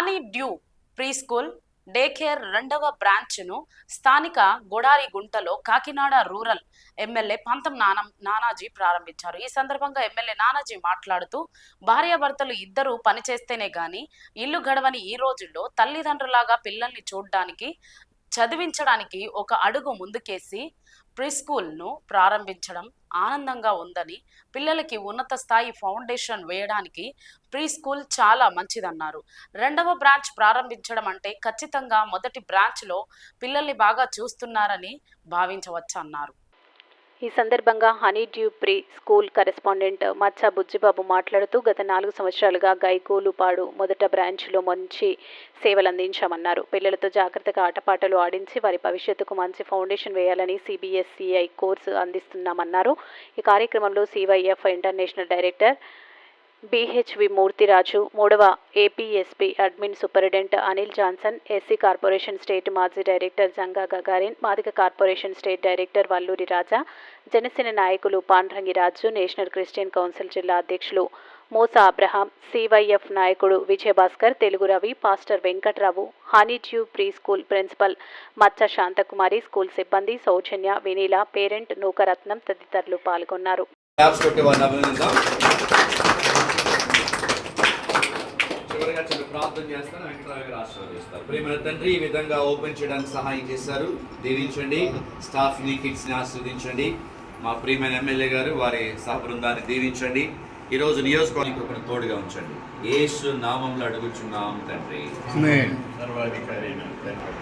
Honey dew pre school day care రెండవ బ్రాంచ్ను స్థానిక గొడారి గుంటలో కాకినాడ రూరల్ ఎమ్మెల్యే పంతం నానం నానాజీ ప్రారంభించారు. ఈ సందర్భంగా ఎమ్మెల్యే నానాజీ మాట్లాడుతూ భార్యాభర్తలు ఇద్దరూ పనిచేస్తేనే గాని ఇల్లు గడవని ఈ రోజుల్లో తల్లిదండ్రులాగా పిల్లల్ని చూడడానికి చదివించడానికి ఒక అడుగు ముందుకేసి ప్రీ స్కూల్ను ప్రారంభించడం ఆనందంగా ఉందని పిల్లలకి ఉన్నత స్థాయి ఫౌండేషన్ వేయడానికి ప్రీ స్కూల్ చాలా మంచిదన్నారు. రెండవ బ్రాంచ్ ప్రారంభించడం అంటే ఖచ్చితంగా మొదటి బ్రాంచ్లో పిల్లల్ని బాగా చూస్తున్నారని భావించవచ్చన్నారు. ఈ సందర్భంగా honey dew pre school correspondent Maccha Bujjibabu మాట్లాడుతూ గత నాలుగు సంవత్సరాలుగా గైకోలుపాడు మొదట బ్రాంచ్లో మంచి సేవలు అందించామన్నారు. పిల్లలతో జాగ్రత్తగా ఆటపాటలు ఆడించి వారి భవిష్యత్తుకు మంచి ఫౌండేషన్ వేయాలని సిబిఎస్ఈఐ కోర్సు అందిస్తున్నామన్నారు. ఈ కార్యక్రమంలో CYF international director BHV Murthyraju మూడవ APSP admin superintendent Anil Johnson SC corporation state మాజీ director Janga Gagarin Madiga corporation state director Valluri Raja Janasena నాయకులు Pandrangi Raju national Christian council జిల్లా అధ్యక్షులు మోసా అబ్రహాం సివైఎఫ్ నాయకుడు Vijayabhaskar Telugu Ravi pastor Venkatrao honey dew pre school principal Maccha Santhakumari school సిబ్బంది సౌజన్య వినీల parent Nookaratnam తదితరులు పాల్గొన్నారు. ప్రార్థన చేస్తాను వెంకటరావు గారు ఆశీర్వదిస్తారు. ప్రేమ తండ్రి ఈ విధంగా ఓపెన్ చేయడానికి సహాయం చేశారు. దీవించండి. స్టాఫ్ని కిడ్స్ని ఆశీర్వదించండి. మా ప్రియమైన ఎమ్మెల్యే గారు వారి సహ బృందాన్ని దీవించండి. ఈరోజు నియోజకవర్గానికి ఒకరు తోడుగా ఉంచండి. యేసు నామంలో అడుగుచున్నాం తండ్రి. సర్వాధికారి అయిన తండ్రి.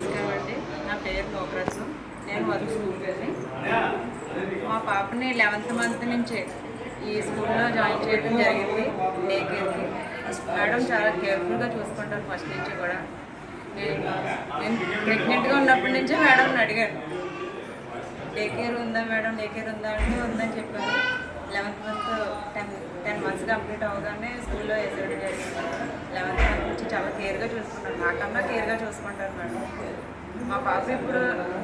నమస్కారం అండి నా పేరు నోకరత్నం నేను వర్క్ స్కూల్కి వెళ్ళి మా పాపని లెవెన్త్ మంత్ నుంచే ఈ స్కూల్లో జాయిన్ చేయడం జరిగింది. డే కేర్కి మేడం చాలా కేర్ఫుల్గా చూసుకుంటారు ఫస్ట్ నుంచి కూడా. నేను నేను ప్రెగ్నెంట్గా ఉన్నప్పటి నుంచే మేడంని అడిగాను. డే కేర్ ఉందా మేడం డే కేర్ ఉందా అంటే ఉందని చెప్పాను eleventh month ten ten months complete అవగానే స్కూల్లో వేసేయడం జరిగింది లెవెన్త్ మంత్ నుంచి చాలా కేర్గా చూసుకుంటారు. నాకన్నా కేర్గా చూసుకుంటారు మేడం మా పాప ఇప్పుడు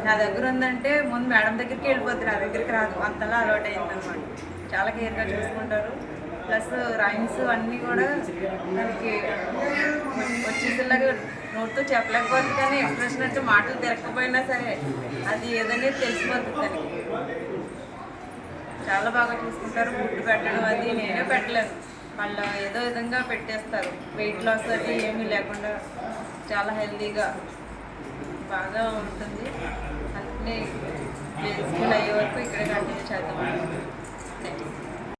నా దగ్గర ఉందంటే ముందు మేడం దగ్గరికి వెళ్ళిపోతుంది నా దగ్గరికి రాదు. అంతలా అలవాటు అయిందనమాట. చాలా కేర్గా చూసుకుంటారు. ప్లస్ రైమ్స్ అన్నీ కూడా దానికి వచ్చేసేలాగా నోట్తో చెప్పలేకపోతుంది కానీ ఎక్స్ప్రెషన్ అంటే మాటలు తిరగకపోయినా సరే అది ఏదనేది తెలిసిపోతుంది దానికి. చాలా బాగా చూసుకుంటారు. ఫుడ్ పెట్టడం అది నేనే పెట్టలేను. వాళ్ళ ఏదో విధంగా పెట్టేస్తారు. వెయిట్ లాస్ అది ఏమీ లేకుండా చాలా హెల్తీగా బాగా ఉంటుంది. అందుకనే స్కూల్ అయ్యే వరకు ఇక్కడ కంటిన్యూ చేద్దాం. Thank you